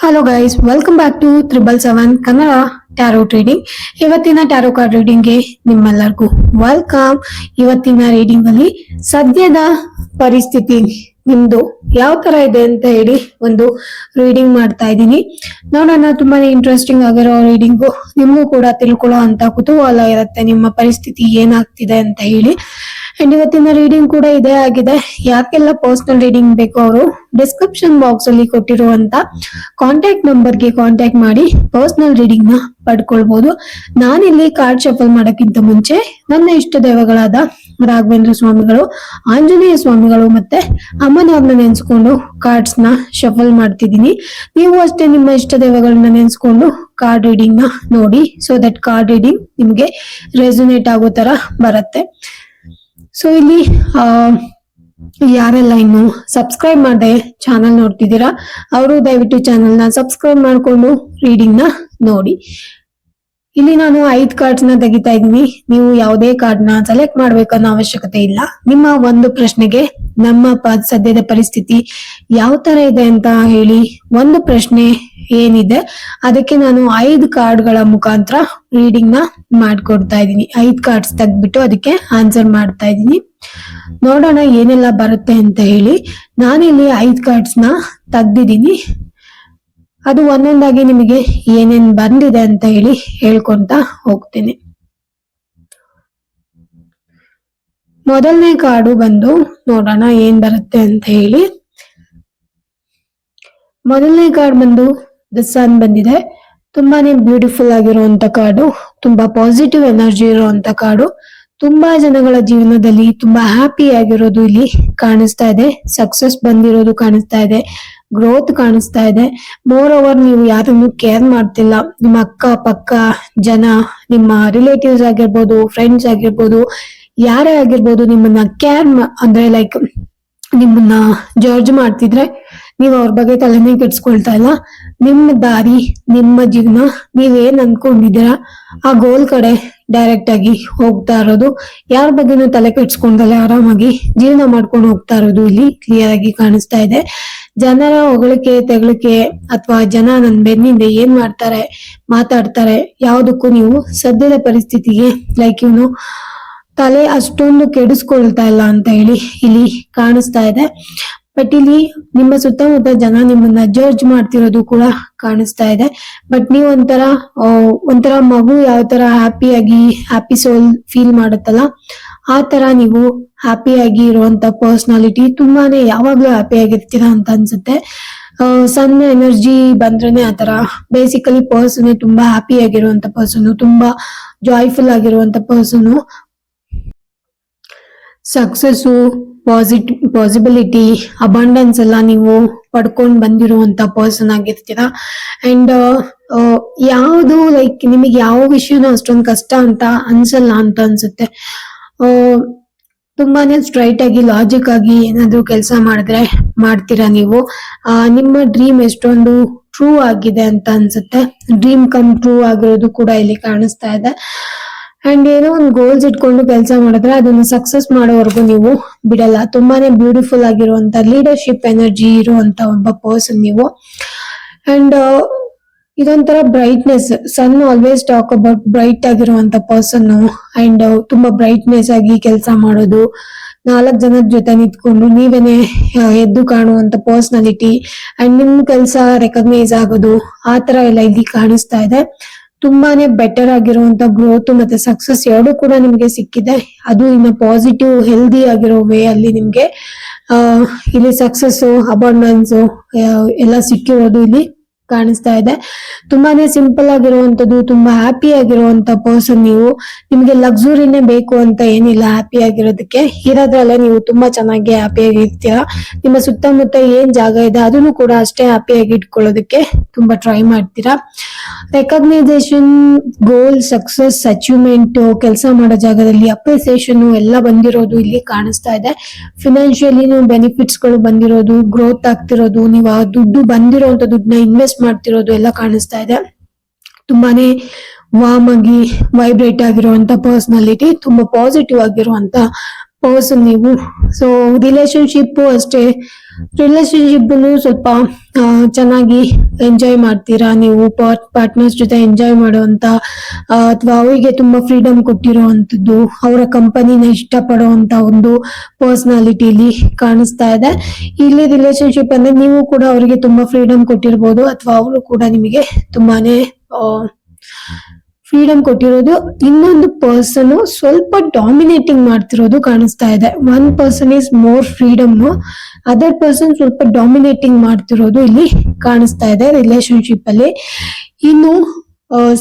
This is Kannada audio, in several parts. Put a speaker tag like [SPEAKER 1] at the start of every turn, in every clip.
[SPEAKER 1] Hello guys welcome back to triple seven Kannada tarot trading ಇವತ್ತಿನ ಟ್ಯಾರೋ ಕಾರ್ಡ್ ರೀಡಿಂಗ್ಗೆ ನಿಮ್ಮೆಲ್ಲರಿಗೂ ವೆಲ್ಕಮ್ ಇವತ್ತಿನ ರೀಡಿಂಗ್ ಅಲ್ಲಿ ಸದ್ಯದ ಪರಿಸ್ಥಿತಿ ನಿಮ್ದು ಯಾವ ತರ ಇದೆ ಅಂತ ಹೇಳಿ ಒಂದು ರೀಡಿಂಗ್ ಮಾಡ್ತಾ ಇದ್ದೀನಿ. ನೋಡೋಣ, ತುಂಬಾನೇ ಇಂಟ್ರೆಸ್ಟಿಂಗ್ ಆಗಿರೋ ರೀಡಿಂಗ್ ನಿಮಗೂ ಕೂಡ ತಿಳ್ಕೊಳ್ಳೋ ಅಂತ ಕುತೂಹಲ ಇರುತ್ತೆ, ನಿಮ್ಮ ಪರಿಸ್ಥಿತಿ ಏನಾಗ್ತಿದೆ ಅಂತ ಹೇಳಿ. ಅಂಡ್ ಇವತ್ತಿನ ರೀಡಿಂಗ್ ಕೂಡ ಇದೇ ಆಗಿದೆ. ಯಾಕೆಲ್ಲ ಪರ್ಸನಲ್ ರೀಡಿಂಗ್ ಬೇಕು ಅವರು ಡಿಸ್ಕ್ರಿಪ್ಷನ್ ಬಾಕ್ಸ್ ಅಲ್ಲಿ ಕೊಟ್ಟಿರುವಂತ ಕಾಂಟ್ಯಾಕ್ಟ್ ನಂಬರ್ಗೆ ಕಾಂಟ್ಯಾಕ್ಟ್ ಮಾಡಿ ಪರ್ಸನಲ್ ರೀಡಿಂಗ್ನ ಪಡ್ಕೊಳ್ಬಹುದು ನಾನಿಲ್ಲಿ ಕಾರ್ಡ್ ಶಫಲ್ ಮಾಡಕ್ಕಿಂತ ಮುಂಚೆ, ನನ್ನ ಇಷ್ಟ ದೇವಗಳಾದ ರಾಘವೇಂದ್ರ ಸ್ವಾಮಿಗಳು, ಆಂಜನೇಯ ಸ್ವಾಮಿಗಳು ಮತ್ತೆ ಅಮ್ಮನವ್ರನ್ನ ನೆನ್ಸ್ಕೊಂಡು ಕಾರ್ಡ್ಸ್ನ ಶಫಲ್ ಮಾಡ್ತಿದ್ದೀನಿ. ನೀವು ಅಷ್ಟೇ ನಿಮ್ಮ ಇಷ್ಟ ದೇವಗಳನ್ನ ನೆನೆಸ್ಕೊಂಡು ಕಾರ್ಡ್ ರೀಡಿಂಗ್ನ ನೋಡಿ ಸೊ ದಟ್ ಕಾರ್ಡ್ ರೀಡಿಂಗ್ ನಿಮ್ಗೆ ರೆಸೊನೇಟ್ ಆಗೋ ತರ ಬರುತ್ತೆ. ಸೊ ಇಲ್ಲಿ, ಆ, ಯಾರೆಲ್ಲ ಇನ್ನು ಸಬ್ಸ್ಕ್ರೈಬ್ ಮಾಡದೆ ಚಾನಲ್ ನೋಡ್ತಿದ್ದೀರಾ, ಅವರು ದಯವಿಟ್ಟು ಚಾನಲ್ನ ಸಬ್ಸ್ಕ್ರೈಬ್ ಮಾಡ್ಕೊಂಡು ರೀಡಿಂಗ್ನ ನೋಡಿ. ಇಲ್ಲಿ ನಾನು ಐದ್ ಕಾರ್ಡ್ಸ್ನ ತೆಗಿತಾ ಇದ್ದೀನಿ. ನೀವು ಯಾವುದೇ ಕಾರ್ಡ್ನ ಸೆಲೆಕ್ಟ್ ಮಾಡ್ಬೇಕನ್ನೋ ಅವಶ್ಯಕತೆ ಇಲ್ಲ. ನಿಮ್ಮ ಒಂದು ಪ್ರಶ್ನೆಗೆ ನಮ್ಮ ಸದ್ಯದ ಪರಿಸ್ಥಿತಿ ಯಾವ ತರ ಇದೆ ಅಂತ ಹೇಳಿ ಒಂದು ಪ್ರಶ್ನೆ ಏನಿದೆ, ಅದಕ್ಕೆ ನಾನು ಐದ್ ಕಾರ್ಡ್ಗಳ ಮುಖಾಂತರ ರೀಡಿಂಗ್ನ ಮಾಡ್ಕೊಡ್ತಾ ಇದ್ದೀನಿ. ಐದ್ ಕಾರ್ಡ್ಸ್ ತೆಗ್ದ್ಬಿಟ್ಟು ಅದಕ್ಕೆ ಆನ್ಸರ್ ಮಾಡ್ತಾ ಇದ್ದೀನಿ. ನೋಡೋಣ ಏನೆಲ್ಲ ಬರುತ್ತೆ ಅಂತ ಹೇಳಿ. ನಾನಿಲ್ಲಿ ಐದ್ ಕಾರ್ಡ್ಸ್ನ ತೆಗ್ದಿದ್ದೀನಿ. ಅದು ಒಂದೊಂದಾಗಿ ನಿಮಗೆ ಏನೇನ್ ಬಂದಿದೆ ಅಂತ ಹೇಳಿ ಹೇಳ್ಕೊಂತ ಹೋಗ್ತೀನಿ. ಮೊದಲನೇ ಕಾರ್ಡು ಬಂದು ನೋಡೋಣ ಏನ್ ಬರುತ್ತೆ ಅಂತ ಹೇಳಿ. ಮೊದಲನೇ ಕಾರ್ಡ್ ಬಂದು ದ ಸನ್ ಬಂದಿದೆ. ತುಂಬಾನೇ ಬ್ಯೂಟಿಫುಲ್ ಆಗಿರುವಂತ ಕಾರ್ಡು ತುಂಬಾ ಪಾಸಿಟಿವ್ ಎನರ್ಜಿ ಇರುವಂತ ಕಾರ್ಡು ತುಂಬಾ ಜನಗಳ ಜೀವನದಲ್ಲಿ ತುಂಬಾ ಹ್ಯಾಪಿ ಆಗಿರೋದು ಇಲ್ಲಿ ಕಾಣಿಸ್ತಾ ಇದೆ. ಸಕ್ಸಸ್ ಬಂದಿರೋದು ಕಾಣಿಸ್ತಾ ಇದೆ. ಗ್ರೋತ್ ಕಾಣಿಸ್ತಾ ಇದೆ. ಮೋರ್ ಓವರ್ ನೀವು ಯಾರನ್ನು ಕೇರ್ ಮಾಡ್ತಿಲ್ಲ. ನಿಮ್ಮ ಅಕ್ಕ, ಪಕ್ಕ, ಜನ, ನಿಮ್ಮ ರಿಲೇಟಿವ್ಸ್ ಆಗಿರ್ಬೋದು ಫ್ರೆಂಡ್ಸ್ ಆಗಿರ್ಬೋದು, ಯಾರೇ ಆಗಿರ್ಬೋದು, ನಿಮ್ಮನ್ನ ಕೇರ್ ಅಂದ್ರೆ ಲೈಕ್ ನಿಮ್ಮನ್ನ ಜಡ್ಜ್ ಮಾಡ್ತಿದ್ರೆ, ನೀವು ಅವ್ರ ಬಗ್ಗೆ ತಲೆನೇ ಕೆಡ್ಸ್ಕೊಳ್ತಾ ಇಲ್ಲ. ನಿಮ್ಮ ದಾರಿ, ನಿಮ್ಮ ಜೀವನ ನೀವೇನ್ ಅನ್ಕೊಂಡಿದೀರ ಆ ಗೋಲ್ ಕಡೆ ಡೈರೆಕ್ಟ್ ಆಗಿ ಹೋಗ್ತಾ ಇರೋದು. ಯಾರ ಬಗ್ಗೆನೂ ತಲೆ ಕೆಡ್ಸ್ಕೊಂಡಲ್ಲೇ ಆರಾಮಾಗಿ ಜೀವನ ಮಾಡ್ಕೊಂಡು ಹೋಗ್ತಾ ಇರೋದು ಇಲ್ಲಿ ಕ್ಲಿಯರ್ ಆಗಿ ಕಾಣಿಸ್ತಾ ಇದೆ. ಜನರ ಹೊಗಳಿಕೆ, ತೆಗಳಿಕೆ ಅಥವಾ ಜನ ನನ್ ಬೆನ್ನಿಂದ ಏನ್ ಮಾಡ್ತಾರೆ, ಮಾತಾಡ್ತಾರೆ, ಯಾವುದಕ್ಕೂ ನೀವು ಸದ್ಯದ ಪರಿಸ್ಥಿತಿಗೆ ಲೈಕ್ ಇವನು ತಲೆ ಅಷ್ಟೊಂದು ಕೆಡಿಸ್ಕೊಳ್ತಾ ಇಲ್ಲ ಅಂತ ಹೇಳಿ ಇಲ್ಲಿ ಕಾಣಿಸ್ತಾ ಇದೆ. ಬಟ್ ಇಲ್ಲಿ ನಿಮ್ಮ ಸುತ್ತಮುತ್ತ ಜನ ನಿಮ್ಮನ್ನ ಜಡ್ಜ್ ಮಾಡ್ತಿರೋದು ಕೂಡ ಕಾಣಿಸ್ತಾ ಇದೆ. ಬಟ್ ನೀವು ಒಂಥರ ಒಂಥರ ಮಗು ಯಾವ ತರ ಹ್ಯಾಪಿಯಾಗಿ ಹ್ಯಾಪಿ ಸೋಲ್ ಫೀಲ್ ಮಾಡುತ್ತಲ್ಲ, ಆ ತರ ನೀವು ಹ್ಯಾಪಿಯಾಗಿ ಇರುವಂತ ಪರ್ಸನಾಲಿಟಿ ತುಂಬಾನೇ ಯಾವಾಗ್ಲೂ ಹ್ಯಾಪಿ ಆಗಿರ್ತೀರಾ ಅಂತ ಅನ್ಸುತ್ತೆ. ಸಣ್ಣ ಎನರ್ಜಿ ಬಂದ್ರೇನೆ ಆತರ ಬೇಸಿಕಲಿ ಪರ್ಸನ್ ತುಂಬಾ ಹ್ಯಾಪಿ ಆಗಿರುವಂತ ಪರ್ಸನ್ ತುಂಬಾ ಜಾಯ್ಫುಲ್ ಆಗಿರುವಂತ person success positi possibility abundance ಎಲ್ಲ ನೀವು ಪಡ್ಕೊಂಡು ಬಂದಿರುವಂತ ಪರ್ಸನ್ ಆಗಿರ್ತೀರಾ? ಅಂಡ್ ಯಾವುದು ಲೈಕ್ ನಿಮಗೆ ಯಾವ ವಿಷಯನೂ ಅಷ್ಟೊಂದು ಕಷ್ಟ ಅಂತ ಅನ್ಸಲ್ಲ ಅಂತ ಅನ್ಸುತ್ತೆ. ಆ, ತುಂಬಾನೇ ಸ್ಟ್ರೈಟ್ ಆಗಿ ಲಾಜಿಕ್ ಆಗಿ ಏನಾದ್ರು ಕೆಲಸ ಮಾಡಿದ್ರೆ ಮಾಡ್ತೀರಾ ನೀವು? ನಿಮ್ಮ ಡ್ರೀಮ್ ಎಷ್ಟೊಂದು ಟ್ರೂ ಆಗಿದೆ ಅಂತ ಅನ್ಸುತ್ತೆ. ಡ್ರೀಮ್ ಕಮ್ ಟ್ರೂ ಆಗಿರೋದು ಕೂಡ ಇಲ್ಲಿ ಕಾಣಿಸ್ತಾ ಇದೆ. ಅಂಡ್ ಏನೋ ಒಂದು ಗೋಲ್ಸ್ ಇಟ್ಕೊಂಡು ಕೆಲಸ ಮಾಡಿದ್ರೆ ಅದನ್ನ ಸಕ್ಸಸ್ ಮಾಡೋವರೆಗೂ ನೀವು ಬಿಡಲ್ಲ. ತುಂಬಾನೇ ಬ್ಯೂಟಿಫುಲ್ ಆಗಿರುವಂತ ಲೀಡರ್ಶಿಪ್ ಎನರ್ಜಿ ಇರುವಂತ ಒಬ್ಬ ಪರ್ಸನ್ ನೀವು. ಅಂಡ್ ಇದೊಂಥರ brightness sun always talk about bright ಆಗಿರುವಂತ ಪರ್ಸನ್ ಅಂಡ್ ತುಂಬಾ ಬ್ರೈಟ್ನೆಸ್ ಆಗಿ ಕೆಲಸ ಮಾಡೋದು. ನಾಲ್ಕು ಜನದ ಜೊತೆ ನಿಂತ್ಕೊಂಡು ನೀವೇನೆ ಎದ್ದು ಕಾಣುವಂತ ಪರ್ಸನಾಲಿಟಿ ಅಂಡ್ ನಿಮ್ ಕೆಲಸ ರೆಕಗ್ನೈಸ್ ಆಗೋದು. ಆ ತರ ಎಲ್ಲ ಇಲ್ಲಿ ಕಾಣಿಸ್ತಾ ಇದೆ. ತುಂಬಾನೇ ಬೆಟರ್ ಆಗಿರುವಂತ ಗ್ರೋತ್ ಮತ್ತೆ ಸಕ್ಸಸ್ ಎರಡು ಕೂಡ ನಿಮ್ಗೆ ಸಿಕ್ಕಿದೆ. ಅದು ಇನ್ನ ಪಾಸಿಟಿವ್ ಹೆಲ್ದಿ ಆಗಿರೋ ವೇ ಅಲ್ಲಿ ನಿಮ್ಗೆ ಇಲ್ಲಿ ಸಕ್ಸಸ್ ಅಬಂಡನ್ಸ್ ಎಲ್ಲ ಸಿಕ್ಕಿರೋದು ಇಲ್ಲಿ. ಕಾಣಿಸ್ತಾ ಇದೆ. ತುಂಬಾನೇ ಸಿಂಪಲ್ ಆಗಿರುವಂತದ್ದು ತುಂಬಾ ಹ್ಯಾಪಿ ಆಗಿರುವಂತ ಪರ್ಸನ್ ನೀವು. ನಿಮ್ಗೆ ಲಕ್ಸುರಿನೇ ಬೇಕು ಅಂತ ಏನಿಲ್ಲ ಹ್ಯಾಪಿ ಆಗಿರೋದಕ್ಕೆ. ಇರೋದ್ರಲ್ಲೇ ನೀವು ತುಂಬಾ ಚೆನ್ನಾಗಿ ಹ್ಯಾಪಿ ಆಗಿರ್ತೀರಾ ನಿಮ್ಮ ಸುತ್ತಮುತ್ತ ಏನ್ ಜಾಗ ಇದೆ, ಅದನ್ನು ಕೂಡ ಅಷ್ಟೇ ಹ್ಯಾಪಿ ಆಗಿ ಇಟ್ಕೊಳ್ಳೋದಕ್ಕೆ ತುಂಬಾ ಟ್ರೈ ಮಾಡ್ತೀರಾ. ರೆಕಗ್ನೈಸೇಷನ್ ಗೋಲ್ ಸಕ್ಸಸ್ ಅಚೀವ್ಮೆಂಟ್ ಕೆಲಸ ಮಾಡೋ ಜಾಗದಲ್ಲಿ ಅಪ್ರಿಸಿಯೇಷನ್ ಎಲ್ಲ ಬಂದಿರೋದು ಇಲ್ಲಿ ಕಾಣಿಸ್ತಾ ಇದೆ. ಫಿನಾನ್ಷಿಯಲಿ ಬೆನಿಫಿಟ್ಸ್ಗಳು ಬಂದಿರೋದು ಗ್ರೋತ್ ಆಗ್ತಿರೋದು, ನೀವು ಆ ದುಡ್ಡು ಬಂದಿರೋ ದುಡ್ಡನ್ನ ಇನ್ವೆಸ್ಟ್ ಮಾಡ್ತಿರೋದು ಎಲ್ಲ ಕಾಣಿಸ್ತಾ ಇದೆ. ತುಂಬಾನೇ ವಾಮ್ ಆಗಿ ವೈಬ್ರೇಟ್ ಆಗಿರುವಂತ ಪರ್ಸನಾಲಿಟಿ ತುಂಬಾ ಪಾಸಿಟಿವ್ ಆಗಿರುವಂತ ಪರ್ಸನ್ ನೀವು. ಸೊ ರಿಲೇಶನ್ಶಿಪ್ಪು ಅಷ್ಟೇ. ರಿಲೇಶನ್ಶಿಪ್ ಸ್ವಲ್ಪ ಚೆನ್ನಾಗಿ ಎಂಜಾಯ್ ಮಾಡ್ತೀರಾ ನೀವು? ಪಾರ್ಟ್ನರ್ಸ್ ಜೊತೆ ಎಂಜಾಯ್ ಮಾಡುವಂತ ಅಥವಾ ಅವರಿಗೆ ತುಂಬಾ ಫ್ರೀಡಮ್ ಕೊಟ್ಟಿರುವಂತದ್ದು ಅವರ ಕಂಪನಿನ ಇಷ್ಟಪಡುವಂತ ಒಂದು ಪರ್ಸನಾಲಿಟಿ ಇಲ್ಲಿ ಕಾಣಿಸ್ತಾ ಇದೆ. ಇಲ್ಲಿ ರಿಲೇಶನ್ಶಿಪ್ ಅಂದ್ರೆ ನೀವು ಕೂಡ ಅವರಿಗೆ ತುಂಬಾ ಫ್ರೀಡಮ್ ಕೊಟ್ಟಿರ್ಬೋದು, ಅಥವಾ ಅವರು ಕೂಡ ನಿಮಗೆ ತುಂಬಾನೇ ಫ್ರೀಡಮ್ ಕೊಟ್ಟಿರೋದು, ಇನ್ನೊಂದು ಪರ್ಸನ್ ಸ್ವಲ್ಪ ಡಾಮಿನೇಟಿಂಗ್ ಮಾಡ್ತಿರೋದು ಕಾಣಿಸ್ತಾ ಇದೆ. One person is more freedom other person ಸ್ವಲ್ಪ ಡಾಮಿನೇಟಿಂಗ್ ಮಾಡ್ತಿರೋದು ಇಲ್ಲಿ ಕಾಣಿಸ್ತಾ ಇದೆ ರಿಲೇಶನ್ಶಿಪ್ ಅಲ್ಲಿ. ಇನ್ನು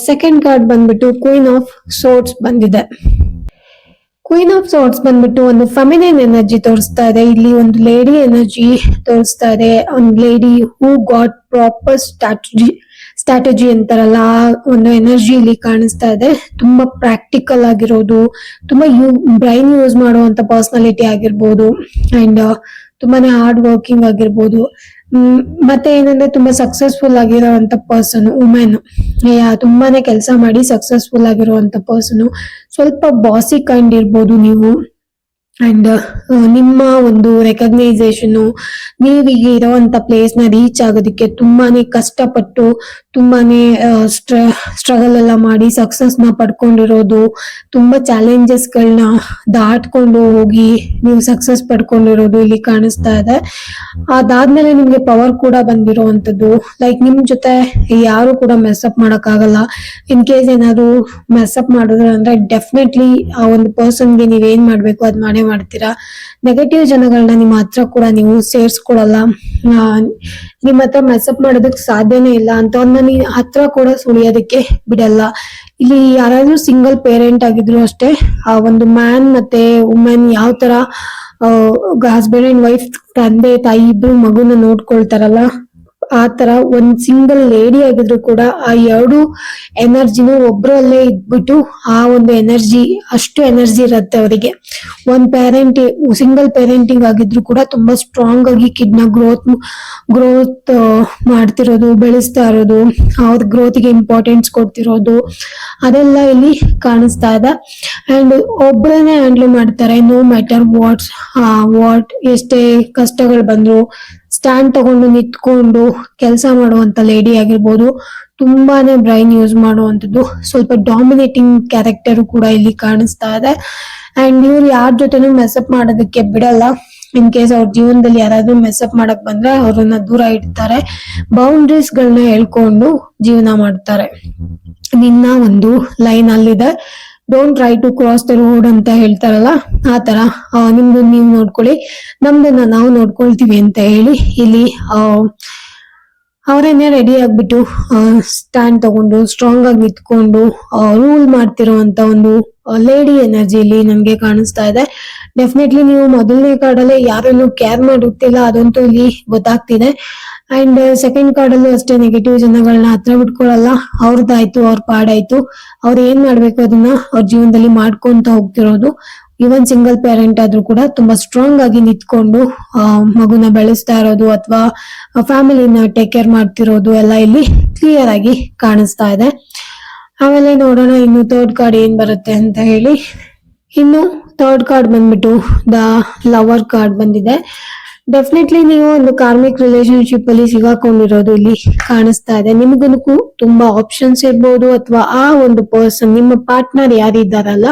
[SPEAKER 1] ಸೆಕೆಂಡ್ ಕಾರ್ಡ್ ಬಂದ್ಬಿಟ್ಟು ಕ್ವೀನ್ ಆಫ್ ಸೋರ್ಟ್ಸ್ ಬಂದಿದೆ. ಕ್ವೀನ್ ಆಫ್ ಸಾರ್ಟ್ಸ್ ಬಂದ್ಬಿಟ್ಟು ಒಂದು ಫೆಮಿನೈನ್ ಎನರ್ಜಿ ತೋರಿಸ್ತಾ ಇದೆ. ಇಲ್ಲಿ ಒಂದು ಲೇಡಿ ಎನರ್ಜಿ ತೋರಿಸ್ತಾ ಇದೆ. ಒಂದು lady who got proper strategy strategy ಅಂತಾರಲ್ಲ ಆ ಒಂದು ಎನರ್ಜಿ ಇಲ್ಲಿ ಕಾಣಿಸ್ತಾ ಇದೆ. ತುಂಬಾ ಪ್ರಾಕ್ಟಿಕಲ್ ಆಗಿರೋದು, ತುಂಬಾ ಯೂ ಬ್ರೈನ್ ಯೂಸ್ ಮಾಡುವಂತ ಪರ್ಸನಾಲಿಟಿ ಆಗಿರ್ಬೋದು ಅಂಡ್ ತುಂಬಾನೇ ಹಾರ್ಡ್ ವರ್ಕಿಂಗ್ ಆಗಿರ್ಬೋದು. ಮತ್ತೆ ಏನಂದ್ರೆ ತುಂಬಾ ಸಕ್ಸಸ್ಫುಲ್ ಆಗಿರೋಂತ ಪರ್ಸನ್ ವುಮೆನ್ ತುಂಬಾನೇ ಕೆಲಸ ಮಾಡಿ ಸಕ್ಸಸ್ಫುಲ್ ಆಗಿರುವಂತ ಪರ್ಸನ್ ಸ್ವಲ್ಪ ಬಾಸಿ ಕೈಂಡ್ ಇರ್ಬೋದು ನೀವು. ಅಂಡ್ ನಿಮ್ಮ ಒಂದು ರೆಕಗ್ನೈಸೇಷನ್ ನೀವೀಗ ಇರುವಂತ ಪ್ಲೇಸ್ನ ರೀಚ್ ಆಗೋದಕ್ಕೆ ತುಂಬಾನೇ ಕಷ್ಟಪಟ್ಟು ತುಂಬಾನೇ ಸ್ಟ್ರಗಲ್ ಎಲ್ಲ ಮಾಡಿ ಸಕ್ಸಸ್ನ ಪಡ್ಕೊಂಡಿರೋದು, ತುಂಬಾ ಚಾಲೆಂಜಸ್ ಗಳನ್ನ ದಾಟ್ಕೊಂಡು ಹೋಗಿ ನೀವು ಸಕ್ಸಸ್ ಪಡ್ಕೊಂಡಿರೋದು ಇಲ್ಲಿ ಕಾಣಿಸ್ತಾ ಇದೆ. ಅದಾದ್ಮೇಲೆ ನಿಮ್ಗೆ ಪವರ್ ಕೂಡ ಬಂದಿರುವಂತದ್ದು ಲೈಕ್ ನಿಮ್ ಜೊತೆ ಯಾರು ಕೂಡ ಮೆಸ್ಅಪ್ ಮಾಡಕ್ ಆಗಲ್ಲ ಇನ್ ಕೇಸ್ ಏನಾದ್ರು ಮೆಸ್ಅಪ್ ಮಾಡಿದ್ರೆ ಅಂದ್ರೆ ಡೆಫಿನೆಟ್ಲಿ ಆ ಒಂದು ಪರ್ಸನ್ಗೆ ನೀವ್ ಏನ್ ಮಾಡ್ಬೇಕು, ಅದ್ ಮಾಡೇ ಮಾಡ್ತೀರಾ? ನೆಗೆಟಿವ್ ಜನಗಳನ್ನ ನಿಮ್ಮ ಹತ್ರ ಕೂಡ ನೀವು ಸೇರ್ಸ್ಕೊಳಲ್ಲ. ನಿಮ್ಮ ನಿಮ್ ಹತ್ರ ಮೆಸಪ್ ಮಾಡೋದಕ್ಕೆ ಸಾಧ್ಯನೇ ಇಲ್ಲ ಅಂತವ್ರನ್ನ ನೀ ಹತ್ರ ಕೂಡ ಸುಳಿಯೋದಕ್ಕೆ ಬಿಡಲ್ಲ. ಇಲ್ಲಿ ಯಾರಾದ್ರೂ ಸಿಂಗಲ್ ಪೇರೆಂಟ್ ಆಗಿದ್ರು ಅಷ್ಟೇ, ಆ ಒಂದು ಮ್ಯಾನ್ ಮತ್ತೆ ವುಮೆನ್ ಯಾವ ತರ ಹಸ್ಬೆಂಡ್ ಅಂಡ್ ವೈಫ್ ತಂದೆ ತಾಯಿ ಇಬ್ರು ಮಗುನ ನೋಡ್ಕೊಳ್ತಾರಲ್ಲ ಆ ತರ ಒಂದ್ ಸಿಂಗಲ್ ಲೇಡಿ ಆಗಿದ್ರು ಕೂಡ ಆ ಎರಡು ಎನರ್ಜಿನೂ ಒಬ್ರಲ್ಲೇ ಇದ್ಬಿಟ್ಟು ಆ ಒಂದು ಎನರ್ಜಿ, ಅಷ್ಟು ಎನರ್ಜಿ ಇರುತ್ತೆ ಅವರಿಗೆ. ಒಂದ್ ಪೇರೆಂಟ್ ಸಿಂಗಲ್ ಪೇರೆಂಟಿಂಗ್ ಆಗಿದ್ರು ಕೂಡ ತುಂಬಾ ಸ್ಟ್ರಾಂಗ್ ಆಗಿ ಕಿಡ್ನ ಗ್ರೋತ್ ಗ್ರೋತ್ ಮಾಡ್ತಿರೋದು, ಬೆಳೆಸ್ತಾ ಇರೋದು, ಅವ್ರ ಗ್ರೋತ್ಗೆ ಇಂಪಾರ್ಟೆನ್ಸ್ ಕೊಡ್ತಿರೋದು, ಅದೆಲ್ಲ ಇಲ್ಲಿ ಕಾಣಿಸ್ತಾ ಇದೆ. ಅಂಡ್ ಒಬ್ರನ್ನೇ ಹ್ಯಾಂಡಲ್ ಮಾಡ್ತಾರೆ ನೋ ಮ್ಯಾಟರ್ ವಾಟ್ ವಾಟ್ ಎಷ್ಟೇ ಕಷ್ಟಗಳು ಬಂದ್ರು ಸ್ಟ್ಯಾಂಡ್ ತಗೊಂಡು ನಿಂತ್ಕೊಂಡು ಕೆಲಸ ಮಾಡುವಂತ ಲೇಡಿ ಆಗಿರ್ಬೋದು, ತುಂಬಾನೇ ಬ್ರೈನ್ ಯೂಸ್ ಮಾಡುವಂತದ್ದು ಸ್ವಲ್ಪ ಡಾಮಿನೇಟಿಂಗ್ ಕ್ಯಾರೆಕ್ಟರ್ ಕೂಡ ಇಲ್ಲಿ ಕಾಣಿಸ್ತಾ ಇದೆ. ಅಂಡ್ ಇವ್ರು ಯಾರ ಜೊತೆನೂ ಮೆಸಪ್ ಮಾಡೋದಕ್ಕೆ ಬಿಡಲ್ಲ. ಇನ್ ಕೇಸ್ ಅವ್ರ ಜೀವನದಲ್ಲಿ ಯಾರಾದ್ರೂ ಮೆಸಪ್ ಮಾಡಕ್ ಬಂದ್ರೆ ಅವ್ರನ್ನ ದೂರ ಇಡ್ತಾರೆ. ಬೌಂಡ್ರೀಸ್ ಗಳನ್ನ ಹೇಳ್ಕೊಂಡು ಜೀವನ ಮಾಡ್ತಾರೆ. ನಿನ್ನ ಒಂದು ಲೈನ್ ಅಲ್ಲಿದೆ. Don't try to cross the road ಅಂತ ಹೇಳ್ತಾರಲ್ಲ, ಆ ತರ ನಿಮ್ದು ನೀವು ನೋಡ್ಕೊಳ್ಳಿ, ನಮ್ದನ್ನ ನಾವು ನೋಡ್ಕೊಳ್ತೀವಿ ಅಂತ ಹೇಳಿ ಇಲ್ಲಿ ಅವರನ್ನೇ ಅವರೇನೆ ರೆಡಿ ಆಗ್ಬಿಟ್ಟು ಸ್ಟ್ಯಾಂಡ್ ತಗೊಂಡು ಸ್ಟ್ರಾಂಗ್ ಆಗಿ ನಿಂತ್ಕೊಂಡು ರೂಲ್ ಮಾಡ್ತಿರೋಂತ ಒಂದು ಲೇಡಿ ಎನರ್ಜಿ ಇಲ್ಲಿ ನಮ್ಗೆ ಕಾಣಿಸ್ತಾ ಇದೆ. ಡೆಫಿನೆಟ್ಲಿ ನೀವು ಮೊದಲನೇ ಕಾರ್ಡಲ್ಲೇ ಯಾರನ್ನು ಕೇರ್ ಮಾಡುತ್ತಿಲ್ಲ ಅದಂತೂ ಇಲ್ಲಿ ಗೊತ್ತಾಗ್ತಿದೆ. ಅಂಡ್ ಸೆಕೆಂಡ್ ಕಾರ್ಡ್ ಅಲ್ಲೂ ಅಷ್ಟೇ ನೆಗೆಟಿವ್ ಜನಗಳನ್ನ ಹತ್ರ ಬಿಟ್ಕೊಳ್ಳಲ್ಲ ಅವ್ರದ್ದಾಯ್ತು ಅವ್ರ ಪಾಡಾಯ್ತು. ಅವ್ರು ಏನ್ ಮಾಡ್ಬೇಕು ಅದನ್ನ ಅವ್ರ ಜೀವನದಲ್ಲಿ ಮಾಡ್ಕೊಂತ ಹೋಗ್ತಿರೋದು. ಇವನ್ ಸಿಂಗಲ್ ಪೇರೆಂಟ್ ಆದ್ರೂ ಕೂಡ ತುಂಬಾ ಸ್ಟ್ರಾಂಗ್ ಆಗಿ ನಿಂತ್ಕೊಂಡು ಮಗುನ ಬೆಳೆಸ್ತಾ ಇರೋದು ಅಥವಾ ಫ್ಯಾಮಿಲಿನ ಟೇಕ್ ಕೇರ್ ಮಾಡ್ತಿರೋದು ಎಲ್ಲ ಇಲ್ಲಿ ಕ್ಲಿಯರ್ ಆಗಿ ಕಾಣಿಸ್ತಾ ಇದೆ. ಆಮೇಲೆ ನೋಡೋಣ ಇನ್ನು ಥರ್ಡ್ ಕಾರ್ಡ್ ಏನ್ ಬರುತ್ತೆ ಅಂತ ಹೇಳಿ. ಇನ್ನು ಥರ್ಡ್ ಕಾರ್ಡ್ ಬಂದ್ಬಿಟ್ಟು ದ ಲವರ್ ಕಾರ್ಡ್ ಬಂದಿದೆ. ಡೆಫಿನೆಟ್ಲಿ ನೀವು ಒಂದು ಕಾರ್ಮಿಕ್ ರಿಲೇಶನ್ಶಿಪ್ ಅಲ್ಲಿ ಸಿಗಾಕೊಂಡಿರೋದು ಇಲ್ಲಿ ಕಾಣಿಸ್ತಾ ಇದೆ. ನಿಮಗೂ ತುಂಬಾ ಆಪ್ಷನ್ಸ್ ಇರ್ಬೋದು ಅಥವಾ ಆ ಒಂದು ಪರ್ಸನ್ ನಿಮ್ಮ ಪಾರ್ಟ್ನರ್ ಯಾರಿದ್ದಾರಲ್ಲ,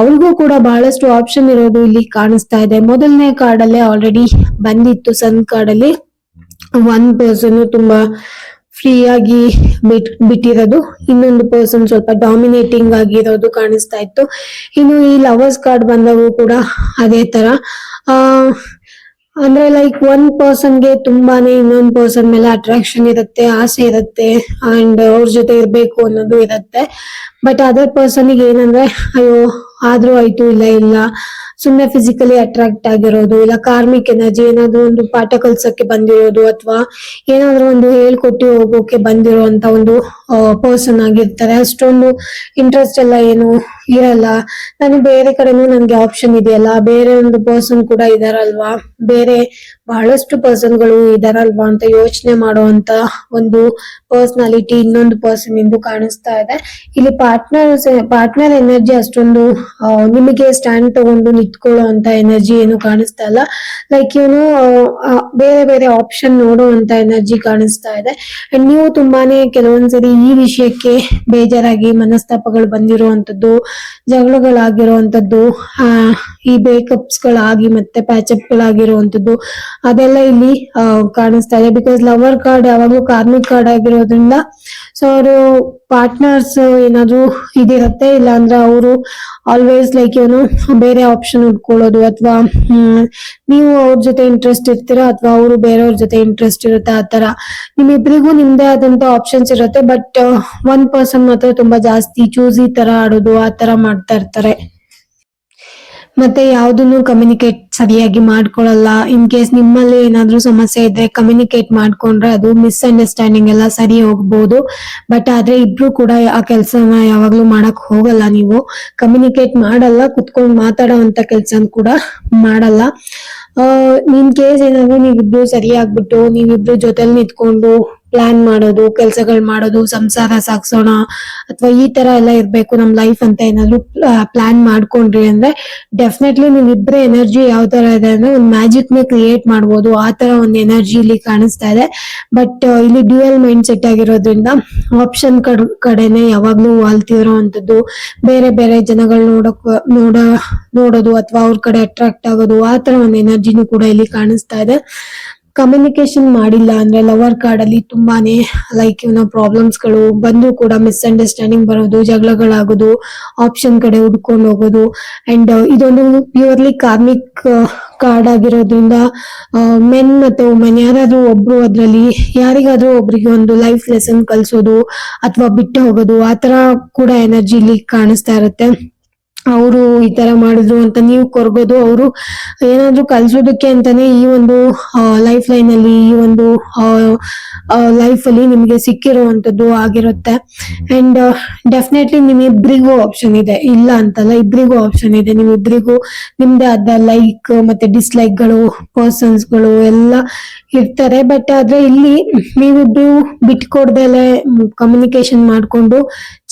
[SPEAKER 1] ಅವ್ರಿಗೂ ಕೂಡ ಬಹಳಷ್ಟು ಆಪ್ಷನ್ ಇರೋದು ಇಲ್ಲಿ ಕಾಣಿಸ್ತಾ ಇದೆ. ಮೊದಲನೇ ಕಾರ್ಡ್ ಅಲ್ಲೇ ಆಲ್ರೆಡಿ ಬಂದಿತ್ತು. ಸನ್ ಕಾರ್ಡ್ ಅಲ್ಲಿ ಒನ್ ಪರ್ಸನ್ ತುಂಬಾ ಫ್ರೀ ಆಗಿ ಬಿಟ್ ಬಿಟ್ಟಿರೋದು. ಇನ್ನೊಂದು ಪರ್ಸನ್ ಸ್ವಲ್ಪ ಡಾಮಿನೇಟಿಂಗ್ ಆಗಿರೋದು ಕಾಣಿಸ್ತಾ ಇತ್ತು. ಇನ್ನು ಈ ಲವರ್ಸ್ ಕಾರ್ಡ್ ಬಂದಾಗೂ ಕೂಡ ಅದೇ ತರ. ಆ ಅಂದ್ರೆ ಲೈಕ್ ಒಂದ್ ಪರ್ಸನ್ಗೆ ತುಂಬಾನೇ ಇನ್ನೊಂದ್ ಪರ್ಸನ್ ಮೇಲೆ ಅಟ್ರಾಕ್ಷನ್ ಇರುತ್ತೆ, ಆಸೆ ಇರುತ್ತೆ ಅಂಡ್ ಅವ್ರ ಜೊತೆ ಇರ್ಬೇಕು ಅನ್ನೋದು ಇರುತ್ತೆ. ಬಟ್ ಅದರ್ ಪರ್ಸನ್ಗೆ ಏನಂದ್ರೆ, ಅಯ್ಯೋ, ಆದ್ರೂ ಆಯ್ತು ಇಲ್ಲ ಇಲ್ಲ. ಸುಮ್ನೆ ಫಿಸಿಕಲಿ ಅಟ್ರಾಕ್ಟ್ ಆಗಿರೋದು, ಇಲ್ಲ ಕಾರ್ಮಿಕ್ ಎನರ್ಜಿ ಏನಾದ್ರು ಒಂದು ಪಾಠ ಕಲ್ಸಕ್ಕೆ ಬಂದಿರೋದು ಅಥವಾ ಏನಾದ್ರು ಒಂದು ಹೇಳ್ಕೊಟ್ಟು ಹೋಗೋಕೆ ಬಂದಿರುವಂತ ಒಂದು ಪರ್ಸನ್ ಆಗಿರ್ತಾರೆ. ಅಷ್ಟೊಂದು ಇಂಟ್ರೆಸ್ಟ್ ಎಲ್ಲ ಏನು ಇರಲ್ಲ. ನಾನು ಬೇರೆ ಕಡೆನೂ ನನ್ಗೆ ಆಪ್ಷನ್ ಇದೆಯಲ್ಲ. ಬೇರೆ ಒಂದು ಪರ್ಸನ್ ಕೂಡ ಇದಾರಲ್ವಾ? ಬೇರೆ ಬಹಳಷ್ಟು ಪರ್ಸನ್ಗಳು ಇದಾರಲ್ವಾ ಅಂತ ಯೋಚನೆ ಮಾಡುವಂತ ಒಂದು ಪರ್ಸನಾಲಿಟಿ ಇನ್ನೊಂದು ಪರ್ಸನ್ ಎಂದು ಕಾಣಿಸ್ತಾ ಇದೆ. ಇಲ್ಲಿ ಪಾರ್ಟ್ನರ್ ಪಾರ್ಟ್ನರ್ ಎನರ್ಜಿ ಅಷ್ಟೊಂದು ನಿಮಗೆ ಸ್ಟ್ಯಾಂಡ್ ತಗೊಂಡು ನಿಂತ್ಕೊಳ್ಳೋ ಅಂತ ಎನರ್ಜಿ ಏನು ಕಾಣಿಸ್ತಾ ಇಲ್ಲ. ಲೈಕ್ ಇವನು ಬೇರೆ ಬೇರೆ ಆಪ್ಷನ್ ನೋಡುವಂತ ಎನರ್ಜಿ ಕಾಣಿಸ್ತಾ ಇದೆ. ಅಂಡ್ ನೀವು ತುಂಬಾನೇ ಕೆಲವೊಂದ್ಸರಿ ಈ ವಿಷಯಕ್ಕೆ ಬೇಜಾರಾಗಿ ಮನಸ್ತಾಪಗಳು ಬಂದಿರುವಂತದ್ದು ಜಗಳಗಳಾಗಿರುವಂತದ್ದು ಆ, ಈ ಬೇಕಪ್ಸ್ ಗಳಾಗಿ ಮತ್ತೆ ಪ್ಯಾಚಪ್ ಗಳಾಗಿರುವಂತದ್ದು ಅದೆಲ್ಲ ಇಲ್ಲಿ ಕಾಣಿಸ್ತಾ ಇದೆ. ಬಿಕಾಸ್ ಲವರ್ ಕಾರ್ಡ್ ಯಾವಾಗ್ಲೂ ಕಾರ್ಮಿಕ್ ಕಾರ್ಡ್ ಆಗಿರೋದ್ರಿಂದ ಸೊ ಅವರು ಪಾರ್ಟ್ನರ್ಸ್ ಏನಾದ್ರು ಇದಿರತ್ತೆ ಇಲ್ಲ ಅಂದ್ರೆ ಅವರು ಆಲ್ವೇಸ್ ಲೈಕ್ ಏನು ಬೇರೆ ಆಪ್ಷನ್ ಉಟ್ಕೊಳ್ಳೋದು ಅಥವಾ ನೀವು ಅವ್ರ ಜೊತೆ ಇಂಟ್ರೆಸ್ಟ್ ಇರ್ತೀರಾ, ಅಥವಾ ಅವರು ಬೇರೆಯವ್ರ ಜೊತೆ ಇಂಟ್ರೆಸ್ಟ್ ಇರುತ್ತೆ, ಆ ತರ ನಿಮ್ಮಿಬ್ರಿಗೂ ನಿಮ್ದೇ ಆದಂತ ಆಪ್ಷನ್ಸ್ ಇರುತ್ತೆ ಬಟ್ ಒನ್ ಪರ್ಸನ್ ಮಾತ್ರ ತುಂಬಾ ಜಾಸ್ತಿ ಚೂಸಿ ತರ ಆಡೋದು, ಆ ತರ ಮಾಡ್ತಾ ಇರ್ತಾರೆ. ಮತ್ತೆ ಯಾವ್ದನ್ನು ಕಮ್ಯುನಿಕೇಟ್ ಸರಿಯಾಗಿ ಮಾಡ್ಕೊಳಲ್ಲ ಇನ್ ಕೇಸ್ ನಿಮ್ಮಲ್ಲಿ ಏನಾದ್ರೂ ಸಮಸ್ಯೆ ಇದ್ರೆ ಕಮ್ಯುನಿಕೇಟ್ ಮಾಡ್ಕೊಂಡ್ರೆ ಅದು ಮಿಸ್ಅಂಡರ್ಸ್ಟ್ಯಾಂಡಿಂಗ್ ಎಲ್ಲ ಸರಿ ಹೋಗ್ಬೋದು. ಬಟ್ ಆದ್ರೆ ಇಬ್ರು ಕೂಡ ಆ ಕೆಲ್ಸನ ಯಾವಾಗ್ಲೂ ಮಾಡಕ್ ಹೋಗಲ್ಲ ನೀವು. ಕಮ್ಯುನಿಕೇಟ್ ಮಾಡಲ್ಲ, ಕುತ್ಕೊಂಡ್ ಮಾತಾಡೋಂತ ಕೆಲ್ಸನ ಕೂಡ ಮಾಡಲ್ಲ. ಇನ್ ಕೇಸ್ ಏನಾದ್ರು ನೀವಿಬ್ರು ಸರಿ ಆಗ್ಬಿಟ್ಟು, ನೀವಿಬ್ರು ಜೊತೆಲಿ ನಿಂತ್ಕೊಂಡು ಪ್ಲಾನ್ ಮಾಡೋದು, ಕೆಲಸಗಳು ಮಾಡೋದು, ಸಂಸಾರ ಸಾಗಿಸೋಣ ಅಥವಾ ಈ ತರ ಎಲ್ಲ ಇರ್ಬೇಕು ನಮ್ ಲೈಫ್ ಅಂತ ಏನಾದ್ರು ಪ್ಲಾನ್ ಮಾಡ್ಕೊಂಡ್ರಿ ಅಂದ್ರೆ ಡೆಫಿನೆಟ್ಲಿ ನೀವ್ ಇಬ್ರೆ ಎನರ್ಜಿ ಯಾವ ತರ ಇದೆ ಅಂದ್ರೆ ಒಂದ್ ಮ್ಯಾಜಿಕ್ನ ಕ್ರಿಯೇಟ್ ಮಾಡ್ಬೋದು. ಆ ತರ ಒಂದ್ ಎನರ್ಜಿ ಇಲ್ಲಿ ಕಾಣಿಸ್ತಾ ಇದೆ. ಬಟ್ ಇಲ್ಲಿ ಡ್ಯೂಯಲ್ ಮೈಂಡ್ ಸೆಟ್ ಆಗಿರೋದ್ರಿಂದ ಆಪ್ಷನ್ ಕಡ್, ಕಡೆನೆ ಯಾವಾಗ್ಲೂ ವಾಲ್ತಿರೋಂಥದ್ದು ಬೇರೆ ಬೇರೆ ಜನಗಳು ನೋಡಕ್, ನೋಡ, ನೋಡೋದು ಅಥವಾ ಅವ್ರ ಕಡೆ ಅಟ್ರಾಕ್ಟ್ ಆಗೋದು ಆ ತರ ಒಂದ್ ಎನರ್ಜಿನೂ ಕೂಡ ಇಲ್ಲಿ ಕಾಣಿಸ್ತಾ ಇದೆ. ಕಮ್ಯುನಿಕೇಶನ್ ಮಾಡಿಲ್ಲ ಅಂದ್ರೆ ಲವರ್ ಕಾರ್ಡ್ ಅಲ್ಲಿ ತುಂಬಾನೇ ಲೈಕ್ ಏನೋ ಪ್ರಾಬ್ಲಮ್ಸ್ಗಳು ಬಂದ್ರು ಕೂಡ ಮಿಸ್ಅಂಡರ್ಸ್ಟ್ಯಾಂಡಿಂಗ್ ಬರೋದು, ಜಗಳಗಳಾಗೋದು ಆಪ್ಷನ್ ಕಡೆ ಹುಡ್ಕೊಂಡು ಹೋಗೋದು ಅಂಡ್ ಇದೊಂದು ಪ್ಯೂರ್ಲಿ ಕಾರ್ಮಿಕ್ ಕಾರ್ಡ್ ಆಗಿರೋದ್ರಿಂದ ಮೆನ್ ಮತ್ತೆ ವುಮೆನ್ ಯಾರಾದ್ರೂ ಒಬ್ರು ಅದ್ರಲ್ಲಿ, ಯಾರಿಗಾದ್ರೂ ಒಬ್ರಿಗೆ ಒಂದು ಲೈಫ್ ಲೆಸನ್ ಕಲಿಸೋದು ಅಥವಾ ಬಿಟ್ಟು ಹೋಗೋದು, ಆ ತರ ಕೂಡ ಎನರ್ಜಿ ಲೀಕ್ ಕಾಣಿಸ್ತಾ ಇರುತ್ತೆ. ಅವರು ಈ ತರ ಮಾಡಿದ್ರು ಅಂತ ನೀವು ಕೊರಗೋದು, ಅವರು ಏನಾದ್ರು ಕಲ್ಸೋದಕ್ಕೆ ಅಂತಾನೆ ಈ ಒಂದು ಲೈಫ್ ಲೈನ್ ಅಲ್ಲಿ, ಈ ಒಂದು ಲೈಫ್ ಅಲ್ಲಿ ನಿಮ್ಗೆ ಸಿಕ್ಕಿರುವಂತದ್ದು ಆಗಿರುತ್ತೆ. ಅಂಡ್ ಡೆಫಿನೆಟ್ಲಿ ನಿಮ್ಮಿಬ್ರಿಗೂ ಆಪ್ಷನ್ ಇದೆ. ಇಲ್ಲ ಅಂತಲ್ಲ, ಇಬ್ರಿಗೂ ಆಪ್ಷನ್ ಇದೆ. ನಿಮ್ಮಿಬ್ರಿಗೂ ನಿಮ್ದೇ ಆದ ಲೈಕ್ ಮತ್ತೆ ಡಿಸ್ಲೈಕ್ಗಳು ಪರ್ಸನ್ಸ್ಗಳು ಎಲ್ಲ ಇರ್ತಾರೆ. ಬಟ್ ಆದ್ರೆ ಇಲ್ಲಿ ನೀವಿಬ್ರು ಬಿಟ್ಕೊಡ್ದಲೆ ಕಮ್ಯುನಿಕೇಶನ್ ಮಾಡ್ಕೊಂಡು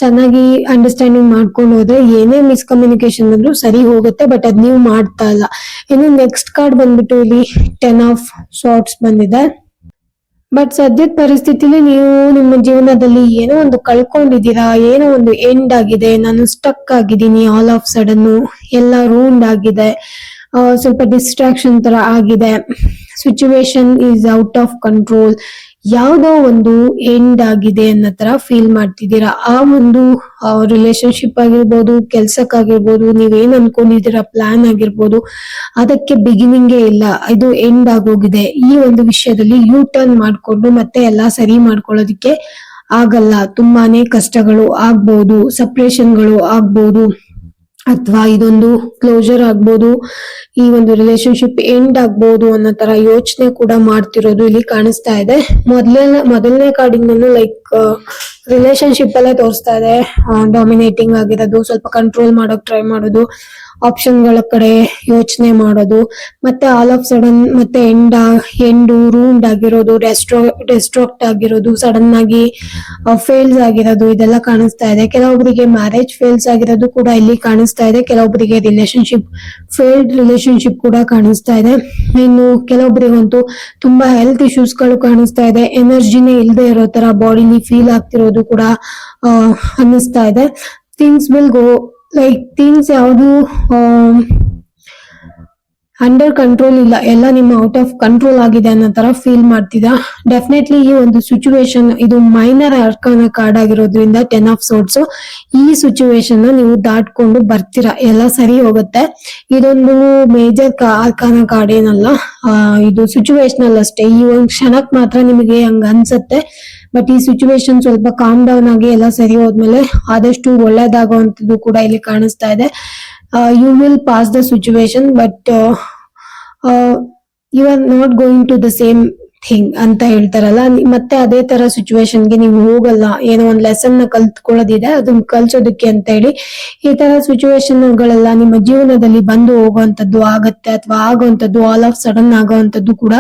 [SPEAKER 1] ಚೆನ್ನಾಗಿ ಅಂಡರ್ಸ್ಟ್ಯಾಂಡಿಂಗ್ ಮಾಡ್ಕೊಂಡು ಹೋದ್ರೆ ಏನೇ ಮಿಸ್ಕಮ್ಯುನಿಕೇಶನ್ ಅಂದ್ರೂ ಸರಿ ಹೋಗುತ್ತೆ ಬಟ್ ಅದ್ ನೀವು ಮಾಡ್ತಾ ಇಲ್ಲ. ಇನ್ನು ನೆಕ್ಸ್ಟ್ ಕಾರ್ಡ್ ಬಂದ್ಬಿಟ್ಟು ಇಲ್ಲಿ ಟೆನ್ ಆಫ್ ಶಾರ್ಟ್ಸ್ ಬಂದಿದೆ. ಬಟ್ ಸದ್ಯದ ಪರಿಸ್ಥಿತಿಲಿ ನೀವು ನಿಮ್ಮ ಜೀವನದಲ್ಲಿ ಏನೋ ಒಂದು ಕಳ್ಕೊಂಡಿದ್ದೀರಾ, ಏನೋ ಒಂದು ಎಂಡ್ ಆಗಿದೆ, ನಾನು ಸ್ಟಕ್ ಆಗಿದ್ದೀನಿ ಆಲ್ ಆಫ್ ಸಡನ್ ಎಲ್ಲ ರೂಂಡ್ ಆಗಿದೆ ಸ್ವಲ್ಪ ಡಿಸ್ಟ್ರಾಕ್ಷನ್ ತರ ಆಗಿದೆ situation is out of control ಯಾವ್ದೋ ಒಂದು ಎಂಡ್ ಆಗಿದೆ ಅನ್ನೋ ತರ ಫೀಲ್ ಮಾಡ್ತಿದ್ದೀರಾ? ಆ ಒಂದು ರಿಲೇಶನ್ಶಿಪ್ ಆಗಿರ್ಬೋದು, ಕೆಲ್ಸಕ್ಕಾಗಿರ್ಬೋದು, ನೀವೇನ್ ಅನ್ಕೊಂಡಿದ್ದೀರಾ? ಪ್ಲಾನ್ ಆಗಿರ್ಬೋದು, ಅದಕ್ಕೆ ಬಿಗಿನಿಂಗೇ ಇಲ್ಲ. ಇದು ಎಂಡ್ ಆಗೋಗಿದೆ. ಈ ಒಂದು ವಿಷಯದಲ್ಲಿ ಯೂ ಟರ್ನ್ ಮಾಡ್ಕೊಂಡು ಮತ್ತೆ ಎಲ್ಲಾ ಸರಿ ಮಾಡ್ಕೊಳ್ಳೋದಿಕ್ಕೆ ಆಗಲ್ಲ. ತುಂಬಾನೇ ಕಷ್ಟಗಳು ಆಗ್ಬೋದು ಸಪ್ರೇಷನ್ಗಳು ಆಗ್ಬೋದು. ಅಥವಾ ಇದೊಂದು ಕ್ಲೋಸರ್ ಆಗ್ಬೋದು, ಈ ಒಂದು ರಿಲೇಶನ್ಶಿಪ್ ಎಂಡ್ ಆಗ್ಬೋದು ಅನ್ನೋ ತರ ಯೋಚನೆ ಕೂಡ ಮಾಡ್ತಿರೋದು ಇಲ್ಲಿ ಕಾಣಿಸ್ತಾ ಇದೆ. ಮೊದಲನೇ ಮೊದಲನೇ ಕಾರ್ಡಿಂದನು ಲೈಕ್ ರಿಲೇಶನ್ಶಿಪ್ ಅಲ್ಲೇ ತೋರಿಸ್ತಾ ಇದೆ. ಡಾಮಿನೇಟಿಂಗ್ ಆಗಿರೋದು, ಸ್ವಲ್ಪ ಕಂಟ್ರೋಲ್ ಮಾಡೋಕ್ ಟ್ರೈ ಮಾಡೋದು ಆಪ್ಷನ್ಗಳ ಕಡೆ ಯೋಚನೆ ಮಾಡೋದು, ಮತ್ತೆ ಆಲ್ ಆಫ್ ಸಡನ್ ಮತ್ತೆ ಎಂಡ್ ಎಂಡು ರೂಮ್ಡ್ ಆಗಿರೋದು ಡೆಸ್ಟ್ರೋ ಡೆಸ್ಟ್ರಾಕ್ಟ್ ಆಗಿರೋದು ಸಡನ್ ಆಗಿ ಫೇಲ್ಸ್ ಆಗಿರೋದು, ಇದೆಲ್ಲ ಕಾಣಿಸ್ತಾ ಇದೆ. ಕೆಲವೊಬ್ಬರಿಗೆ ಮ್ಯಾರೇಜ್ ಫೇಲ್ಸ್ ಆಗಿರೋದು ಕೂಡ ಇಲ್ಲಿ ಕಾಣಿಸ್ತಾ ಇದೆ. ಕೆಲವೊಬ್ಬರಿಗೆ ರಿಲೇಶನ್ಶಿಪ್ ಫೇಲ್ಡ್ ರಿಲೇಶನ್ಶಿಪ್ ಕೂಡ ಕಾಣಿಸ್ತಾ ಇದೆ. ಇನ್ನು ಕೆಲವೊಬ್ಬರಿಗಂತೂ ತುಂಬಾ ಹೆಲ್ತ್ ಇಶ್ಯೂಸ್ಗಳು ಕಾಣಿಸ್ತಾ ಇದೆ. ಎನರ್ಜಿನೇ ಇಲ್ಲದೆ ಇರೋ ತರ ಬಾಡಿಲಿ ಫೀಲ್ ಆಗ್ತಿರೋದು. ಕೂಡ ಅನ್ನಿಸ್ತಾ ಇದೆ. Things will go like things ಯಾವುದು ಅಂಡರ್ ಕಂಟ್ರೋಲ್ ಇಲ್ಲ. ಎಲ್ಲ ನಿಮ್ಮ ಔಟ್ ಆಫ್ ಕಂಟ್ರೋಲ್ ಆಗಿದೆ ಅನ್ನೋ ತರ ಫೀಲ್ ಮಾಡ್ತಿದ್ದ ಡೆಫಿನೆಟ್ಲಿ ಈ ಒಂದು ಸಿಚುವೇಶನ್ ಇದು ಮೈನರ್ ಅರ್ಕಾನ ಕಾರ್ಡ್ ಆಗಿರೋದ್ರಿಂದ ಟೆನ್ ಆಫ್ ಸೋಟ್ಸ್ ಈ ಸಿಚುವೇಶನ್ ನೀವು ದಾಟ್ಕೊಂಡು ಬರ್ತೀರಾ? ಎಲ್ಲ ಸರಿ ಹೋಗುತ್ತೆ. ಇದೊಂದು ಮೇಜರ್ ಅರ್ಕಾನ ಕಾರ್ಡ್ ಏನಲ್ಲ ಇದು ಸಿಚುವೇಶನಲ್ ಅಷ್ಟೇ. ಈ ಒಂದು ಕ್ಷಣಕ್ ಮಾತ್ರ ನಿಮಗೆ ಹಂಗ ಅನ್ಸತ್ತೆ. ಬಟ್ ಈ ಸಿಚುವೇಶನ್ ಸ್ವಲ್ಪ ಕಾಮ್ ಡೌನ್ ಆಗಿ ಎಲ್ಲ ಸರಿ ಹೋದ್ಮೇಲೆ ಆದಷ್ಟು ಒಳ್ಳೇದಾಗುವಂತದ್ದು ಕೂಡ ಇಲ್ಲಿ ಕಾಣಿಸ್ತಾ ಇದೆ. You will pass the situation but you are not going to the same thing ಅಂತ ಹೇಳ್ತಾರಲ್ಲ ಮತ್ತೆ ಅದೇ ತರ ಸಿಚುವೇಶನ್ಗೆ ನೀವು ಹೋಗಲ್ಲ, ಏನೋ ಒಂದ್ ಲೆಸನ್ನ ಕಲ್ತ್ಕೊಳ್ಳೋದಿದೆ, ಅದನ್ನ ಕಲ್ಸೋದಕ್ಕೆ ಅಂತ ಹೇಳಿ ಈ ತರ ಸಿಚುವೇಶನ್ ಗಳೆಲ್ಲ ನಿಮ್ಮ ಜೀವನದಲ್ಲಿ ಬಂದು ಹೋಗುವಂತದ್ದು ಆಗತ್ತೆ, ಅಥವಾ ಆಗುವಂತದ್ದು ಆಲ್ ಆಫ್ ಸಡನ್ ಆಗುವಂತದ್ದು ಕೂಡ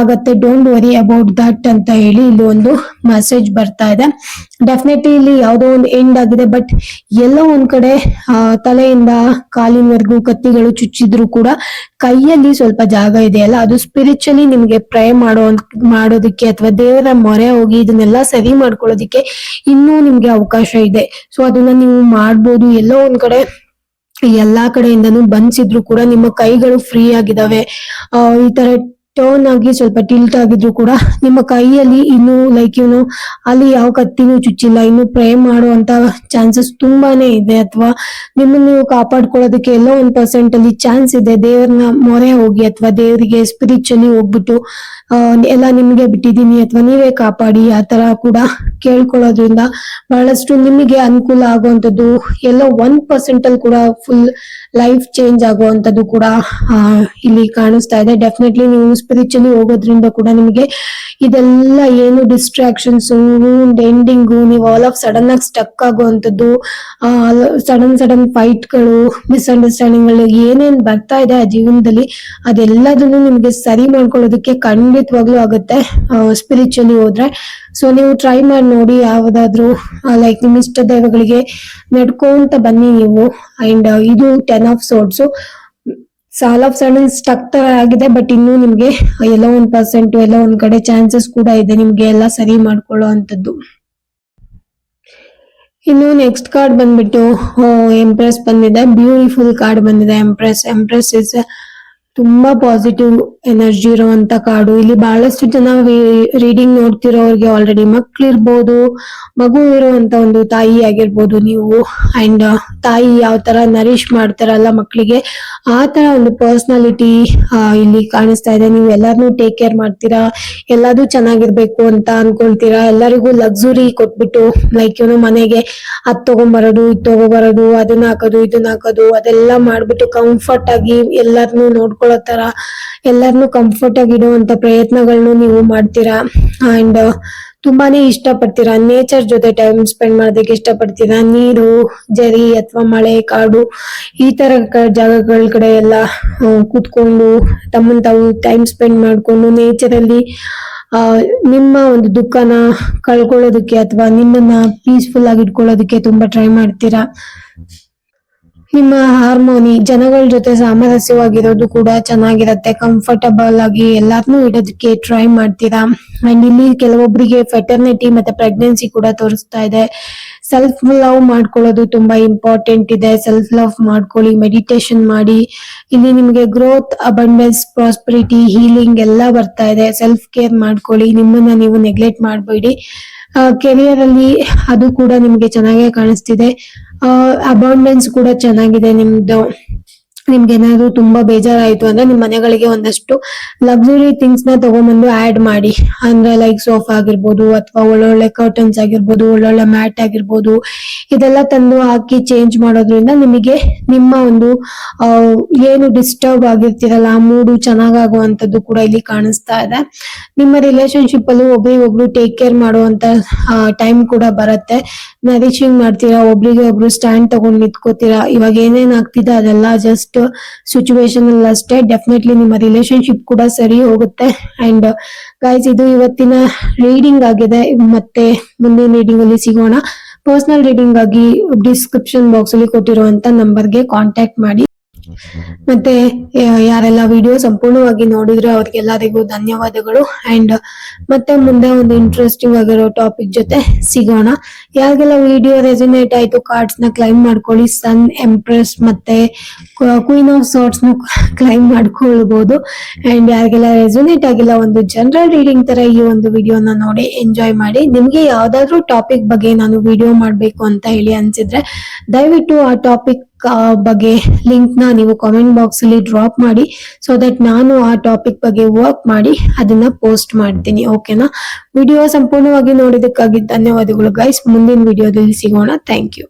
[SPEAKER 1] ಆಗತ್ತೆ. ಡೋಂಟ್ ವರಿ ಅಬೌಟ್ ದಟ್ ಅಂತ ಹೇಳಿ ಇಲ್ಲಿ ಒಂದು ಮೆಸೇಜ್ ಬರ್ತಾ ಇದೆ. ಡೆಫಿನೆಟ್ಲಿ ಇಲ್ಲಿ ಯಾವುದೋ ಒಂದು ಎಂಡ್ ಆಗಿದೆ ಬಟ್ ಎಲ್ಲ ಒಂದ್ ಕಡೆ ತಲೆಯಿಂದ ಕಾಲಿನವರೆಗೂ ಕತ್ತಿಗಳು ಚುಚ್ಚಿದ್ರು ಕೂಡ ಕೈಯಲ್ಲಿ ಸ್ವಲ್ಪ ಜಾಗ ಇದೆಯಲ್ಲ, ಅದು ಸ್ಪಿರಿಚುಲಿ ನಿಮ್ಗೆ ಪ್ರೇ ಮಾಡೋ ಮಾಡೋದಕ್ಕೆ ಅಥವಾ ದೇವರ ಮೊರೆ ಹೋಗಿ ಇದನ್ನೆಲ್ಲ ಸರಿ ಮಾಡ್ಕೊಳ್ಳೋದಿಕ್ಕೆ ಇನ್ನೂ ನಿಮ್ಗೆ ಅವಕಾಶ ಇದೆ. ಸೊ ಅದನ್ನ ನೀವು ಮಾಡ್ಬೋದು. ಎಲ್ಲೋ ಒಂದ್ ಕಡೆ ಎಲ್ಲಾ ಕಡೆಯಿಂದನೂ ಬಂದ್ಸಿದ್ರು ಕೂಡ ನಿಮ್ಮ ಕೈಗಳು ಫ್ರೀ ಆಗಿದಾವೆ. ಆ, ಈ ತರ ಟರ್ನ್ ಆಗಿ ಸ್ವಲ್ಪ ಟಿಲ್ಟ್ ಆಗಿದ್ರು ಕೂಡ ನಿಮ್ಮ ಕೈಯಲ್ಲಿ ಇನ್ನು ಲೈಕ್ ಏನು ಅಲ್ಲಿ ಯಾವ ಕತ್ತಿನೂ ಚುಚ್ಚಿಲ್ಲ, ಇನ್ನು ಪ್ರೇ ಮಾಡುವಂತ ಚಾನ್ಸಸ್ ತುಂಬಾನೇ ಇದೆ ಅಥವಾ ನಿಮ್ಮನ್ನ ನೀವು ಕಾಪಾಡ್ಕೊಳ್ಳೋದಕ್ಕೆ ಎಲ್ಲೋ ಒಂದ್ ಪರ್ಸೆಂಟ್ ಅಲ್ಲಿ ಚಾನ್ಸ್ ಇದೆ, ದೇವ್ರನ್ನ ಮೊರೆ ಹೋಗಿ ಅಥವಾ ದೇವರಿಗೆ ಸ್ಪಿರಿಚುಲಿ ಹೋಗ್ಬಿಟ್ಟು ಎಲ್ಲ ನಿಮ್ಗೆ ಬಿಟ್ಟಿದ್ದೀನಿ ಅಥವಾ ನೀವೇ ಕಾಪಾಡಿ, ಆ ತರ ಕೂಡ ಕೇಳ್ಕೊಳ್ಳೋದ್ರಿಂದ ಬಹಳಷ್ಟು ನಿಮಗೆ ಅನುಕೂಲ ಆಗುವಂತದ್ದು ಎಲ್ಲೋ ಒನ್ ಪರ್ಸೆಂಟ್ ಅಲ್ಲಿ ಕೂಡ ಫುಲ್ ಲೈಫ್ ಚೇಂಜ್ ಆಗುವಂತದ್ದು ಕೂಡ ಇಲ್ಲಿ ಕಾಣಿಸ್ತಾ ಇದೆ. ಡೆಫಿನೆಟ್ಲಿ ನೀವು ಸ್ಪಿರಿಚುಲಿ ಹೋಗೋದ್ರಿಂದ ಕೂಡ ನಿಮಗೆ ಇದೆಲ್ಲ ಏನು ಡಿಸ್ಟ್ರಾಕ್ಷನ್ಸ್ ಎಂಡಿಂಗ್ ನೀವು ಆಲ್ ಆಫ್ ಸಡನ್ ಆಗಿ ಸ್ಟಕ್ ಆಗುವಂತದ್ದು ಸಡನ್ ಸಡನ್ ಫೈಟ್ಗಳು ಮಿಸ್ಅಂಡರ್ಸ್ಟ್ಯಾಂಡಿಂಗ್ಗಳು ಏನೇನ್ ಬರ್ತಾ ಇದೆ ಆ ಜೀವನದಲ್ಲಿ, ಅದೆಲ್ಲದನ್ನು ನಿಮ್ಗೆ ಸರಿ ಮಾಡ್ಕೊಳ್ಳೋದಕ್ಕೆ ಖಂಡಿತವಾಗ್ಲೂ ಆಗುತ್ತೆ. ಸ್ಪಿರಿಚುಲಿ ಹೋದ್ರೆ. ಸೊ ನೀವು ಟ್ರೈ ಮಾಡಿ ನೋಡಿ ಯಾವ್ದಾದ್ರು ಲೈಕ್ ನಿಮ್ ಇಷ್ಟ ದೈವಗಳಿಗೆ ನಡ್ಕೊಂತ ಬನ್ನಿ ನೀವು. ಅಂಡ್ ಇದು ten of swords all of sudden stuck ತರ ಆಗಿದೆ ಬಟ್ ಇನ್ನೂ ನಿಮ್ಗೆ ಎಲ್ಲೋ ಒಂದ್ ಪರ್ಸೆಂಟ್ ಎಲ್ಲೋ ಒಂದ್ ಕಡೆ ಚಾನ್ಸಸ್ ಕೂಡ ಇದೆ ನಿಮ್ಗೆ ಎಲ್ಲ ಸರಿ ಮಾಡ್ಕೊಳ್ಳೋ ಅಂತದ್ದು ಇನ್ನು ನೆಕ್ಸ್ಟ್ ಕಾರ್ಡ್ ಬಂದ್ಬಿಟ್ಟು ಎಂಪ್ರೆಸ್ ಬಂದಿದೆ. ಬ್ಯೂಟಿಫುಲ್ ಕಾರ್ಡ್ ಬಂದಿದೆ ಎಂಪ್ರೆಸ್ ಎಂಪ್ರೆಸ್ ಇಸ್ ತುಂಬಾ ಪಾಸಿಟಿವ್ ಎನರ್ಜಿ ಇರುವಂತ ಕಾಡು. ಇಲ್ಲಿ ಬಹಳಷ್ಟು ಜನ ರೀಡಿಂಗ್ ನೋಡ್ತಿರೋರಿಗೆ ಆಲ್ರೆಡಿ ಮಕ್ಳಿರ್ಬೋದು ಮಗು ಇರುವಂತ ಒಂದು ತಾಯಿ ಆಗಿರ್ಬೋದು ನೀವು. ಅಂಡ್ ತಾಯಿ ಯಾವ ತರ ನರಿಶ್ ಮಾಡ್ತಾರಲ್ಲ ಮಕ್ಕಳಿಗೆ ಆ ತರ ಒಂದು ಪರ್ಸ್ನಾಲಿಟಿ ಇಲ್ಲಿ ಕಾಣಿಸ್ತಾ ಇದೆ. ನೀವು ಎಲ್ಲಾರ್ನು ಟೇಕ್ ಕೇರ್ ಮಾಡ್ತೀರಾ? ಎಲ್ಲಾದ್ರೂ ಚೆನ್ನಾಗಿರ್ಬೇಕು ಅಂತ ಅನ್ಕೊಳ್ತೀರಾ? ಎಲ್ಲರಿಗೂ ಲಕ್ಸುರಿ ಕೊಟ್ಬಿಟ್ಟು ಲೈಕ್ ಏನೋ ಮನೆಗೆ ಅದ್ ತಗೊಂಬರೋದು, ಇದ್ ತಗೋಬರೋದು, ಅದನ್ನ ಹಾಕೋದು, ಇದನ್ನ ಹಾಕೋದು, ಅದೆಲ್ಲ ಮಾಡ್ಬಿಟ್ಟು ಕಂಫರ್ಟ್ ಆಗಿ ಎಲ್ಲಾರ್ನು ನೋಡ್ಕೊಳ್ಳೋ ತರ, ಎಲ್ಲಾರ್ನು ಕಂಫರ್ಟ್ ಆಗಿ ಇಡುವಂತ ಪ್ರಯತ್ನಗಳನ್ನು ನೀವು ಮಾಡ್ತೀರಾ? ಅಂಡ್ ತುಂಬಾನೇ ಇಷ್ಟ ಪಡ್ತೀರಾ ನೇಚರ್ ಜೊತೆ ಟೈಮ್ ಸ್ಪೆಂಡ್ ಮಾಡೋದಕ್ಕೆ ಇಷ್ಟ ಪಡ್ತೀರಾ ನೀರು ಜರಿ ಅಥವಾ ಮಳೆ ಕಾಡು ಈ ತರ ಜಾಗಗಳ ಕಡೆ ಎಲ್ಲ ಕೂತ್ಕೊಂಡು ತಮ್ಮನ್ ತಾವು ಟೈಮ್ ಸ್ಪೆಂಡ್ ಮಾಡ್ಕೊಂಡು ನೇಚರ್ ಅಲ್ಲಿ ಆ, ನಿಮ್ಮ ಒಂದು ದುಃಖನ ಕಳ್ಕೊಳ್ಳೋದಕ್ಕೆ ಅಥವಾ ನಿಮ್ಮನ್ನ ಪೀಸ್ಫುಲ್ ಆಗಿ ಇಟ್ಕೊಳ್ಳೋದಕ್ಕೆ ತುಂಬಾ ಟ್ರೈ ಮಾಡ್ತೀರಾ? ನಿಮ್ಮ ಹಾರ್ಮೋನಿ ಜನಗಳ ಜೊತೆ ಸಾಮರಸ್ಯವಾಗಿರೋದು ಕೂಡ ಚೆನ್ನಾಗಿರತ್ತೆ ಕಂಫರ್ಟಬಲ್ ಆಗಿ ಎಲ್ಲಾರ್ನು ಇಡೋದಕ್ಕೆ ಟ್ರೈ ಮಾಡ್ತೀರಾ? ಅಂಡ್ ಇಲ್ಲಿ ಕೆಲವೊಬ್ಬರಿಗೆ ಫೆಟರ್ನಿಟಿ ಮತ್ತೆ ಪ್ರೆಗ್ನೆನ್ಸಿ ಕೂಡ ತೋರಿಸ್ತಾ ಇದೆ. ಸೆಲ್ಫ್ ಲವ್ ಮಾಡ್ಕೊಳ್ಳೋದು ತುಂಬಾ ಇಂಪಾರ್ಟೆಂಟ್ ಇದೆ. ಸೆಲ್ಫ್ ಲವ್ ಮಾಡ್ಕೊಳ್ಳಿ ಮೆಡಿಟೇಷನ್ ಮಾಡಿ. ಇಲ್ಲಿ ನಿಮಗೆ ಗ್ರೋತ್ ಅಬಂಡೆನ್ಸ್ ಪ್ರಾಸ್ಪರಿಟಿ ಹೀಲಿಂಗ್ ಎಲ್ಲ ಬರ್ತಾ ಇದೆ. ಸೆಲ್ಫ್ ಕೇರ್ ಮಾಡ್ಕೊಳ್ಳಿ. ನಿಮ್ಮನ್ನ ನೀವು ನೆಗ್ಲೆಕ್ಟ್ ಮಾಡಬೇಡಿ. ಕೆರಿಯರ್ ಅಲ್ಲಿ ಅದು ಕೂಡ ನಿಮಗೆ ಚೆನ್ನಾಗೇ ಕಾಣಿಸ್ತಿದೆ. ಅಬೌಂಡೆನ್ಸ್ ಕೂಡ ಚೆನ್ನಾಗಿದೆ ನಿಮ್ದು. ನಿಮ್ಗೆ ಏನಾದ್ರು ತುಂಬಾ ಬೇಜಾರಾಯ್ತು ಅಂದ್ರೆ ನಿಮ್ ಮನೆಗಳಿಗೆ ಒಂದಷ್ಟು ಲಕ್ಸುರಿ ಥಿಂಗ್ಸ್ನ ತಗೊಂಡ್ಬಂದು ಆಡ್ ಮಾಡಿ. ಅಂದ್ರೆ ಲೈಕ್ ಸೋಫಾ ಆಗಿರ್ಬೋದು ಅಥವಾ ಒಳ್ಳೊಳ್ಳೆ ಕರ್ಟನ್ಸ್ ಆಗಿರ್ಬೋದು, ಒಳ್ಳೊಳ್ಳೆ ಮ್ಯಾಟ್ ಆಗಿರ್ಬೋದು. ಇದೆಲ್ಲ ತಂದು ಹಾಕಿ ಚೇಂಜ್ ಮಾಡೋದ್ರಿಂದ ನಿಮಗೆ ನಿಮ್ಮ ಒಂದು ಏನು ಡಿಸ್ಟರ್ಬ್ ಆಗಿರ್ತೀರಲ್ಲ, ಆ ಮೂಡು ಚೆನ್ನಾಗಾಗುವಂಥದ್ದು ಕೂಡ ಇಲ್ಲಿ ಕಾಣಿಸ್ತಾ ಇದೆ. ನಿಮ್ಮ ರಿಲೇಶನ್ಶಿಪ್ ಅಲ್ಲಿ ಒಬ್ರಿಗೊಬ್ರು ಟೇಕ್ ಕೇರ್ ಮಾಡುವಂತ ಟೈಮ್ ಕೂಡ ಬರುತ್ತೆ. ನರಿಶಿಂಗ್ ಮಾಡ್ತೀರಾ, ಒಬ್ರಿಗೆ ಒಬ್ರು ಸ್ಟ್ಯಾಂಡ್ ತಗೊಂಡ್ ನಿಂತ್ಕೋತೀರಾ, ಇವಾಗ ಏನೇನ್ ಆಗ್ತಿದೆ ಅದೆಲ್ಲ ಜಸ್ಟ್ ಸಿಚುವೇಶನ್ ಅಲ್ಲಿ ಅಷ್ಟೇ ಡೆಫಿನೆಟ್ಲಿ ನಿಮ್ಮ ರಿಲೇಶನ್ಶಿಪ್ ಕೂಡ ಸರಿ ಹೋಗುತ್ತೆ. ಅಂಡ್ ಗೈಸ್ ಇದು ಇವತ್ತಿನ ರೀಡಿಂಗ್ ಆಗಿದೆ. ಮತ್ತೆ ಮುಂದಿನ ರೀಡಿಂಗ್ ಅಲ್ಲಿ ಸಿಗೋಣ. ಪರ್ಸನಲ್ ರೀಡಿಂಗ್ ಆಗಿ ಡಿಸ್ಕ್ರಿಪ್ಷನ್ ಬಾಕ್ಸ್ ಅಲ್ಲಿ ಕೊಟ್ಟಿರುವಂತ ನಂಬರ್ಗೆ ಕಾಂಟ್ಯಾಕ್ಟ್ ಮಾಡಿ. ಮತ್ತೆ ಯಾರೆಲ್ಲ ವಿಡಿಯೋ ಸಂಪೂರ್ಣವಾಗಿ ನೋಡಿದ್ರೆ ಅವ್ರಿಗೆಲ್ಲರಿಗೂ ಧನ್ಯವಾದಗಳು. ಅಂಡ್ ಮತ್ತೆ ಮುಂದೆ ಒಂದು ಇಂಟ್ರೆಸ್ಟಿಂಗ್ ಆಗಿರೋ ಟಾಪಿಕ್ ಜೊತೆ ಸಿಗೋಣ. ಯಾರಿಗೆಲ್ಲ ವಿಡಿಯೋ ರೆಸಿನೇಟ್ ಆಯ್ತು ಕಾರ್ಡ್ಸ್ನ ಕ್ಲೈಮ್ ಮಾಡ್ಕೊಳ್ಳಿ ಸನ್ ಎಂಪ್ರೆಸ್ ಮತ್ತೆ ಕ್ವೀನ್ ಆಫ್ ಸಾರ್ಟ್ಸ್ನ ಕ್ಲೈಮ್ ಮಾಡ್ಕೊಳ್ಬಹುದು ಅಂಡ್ ಯಾರಿಗೆಲ್ಲ ರೆಸಿನೇಟ್ ಆಗಿಲ್ಲ, ಒಂದು ಜನರಲ್ ರೀಡಿಂಗ್ ತರ ಈ ಒಂದು ವಿಡಿಯೋನ ನೋಡಿ ಎಂಜಾಯ್ ಮಾಡಿ. ನಿಮ್ಗೆ ಯಾವ್ದಾದ್ರು ಟಾಪಿಕ್ ಬಗ್ಗೆ ನಾನು ವಿಡಿಯೋ ಮಾಡ್ಬೇಕು ಅಂತ ಹೇಳಿ ಅನ್ಸಿದ್ರೆ, ದಯವಿಟ್ಟು ಆ ಟಾಪಿಕ್ ಬಗ್ಗೆ ಲಿಂಕ್ನ ನೀವು ಕಾಮೆಂಟ್ ಬಾಕ್ಸ್ ಅಲ್ಲಿ ಡ್ರಾಪ್ ಮಾಡಿ ಸೊ ದಟ್ ನಾನು ಆ ಟಾಪಿಕ್ ಬಗ್ಗೆ ವರ್ಕ್ ಮಾಡಿ ಅದನ್ನ ಪೋಸ್ಟ್ ಮಾಡ್ತೀನಿ ಓಕೆನಾ ವಿಡಿಯೋ ಸಂಪೂರ್ಣವಾಗಿ ನೋಡಿದಕ್ಕಾಗಿ ಧನ್ಯವಾದಗಳು ಗೈಸ್ ಮುಂದಿನ ವಿಡಿಯೋದಲ್ಲಿ ಸಿಗೋಣ. Thank you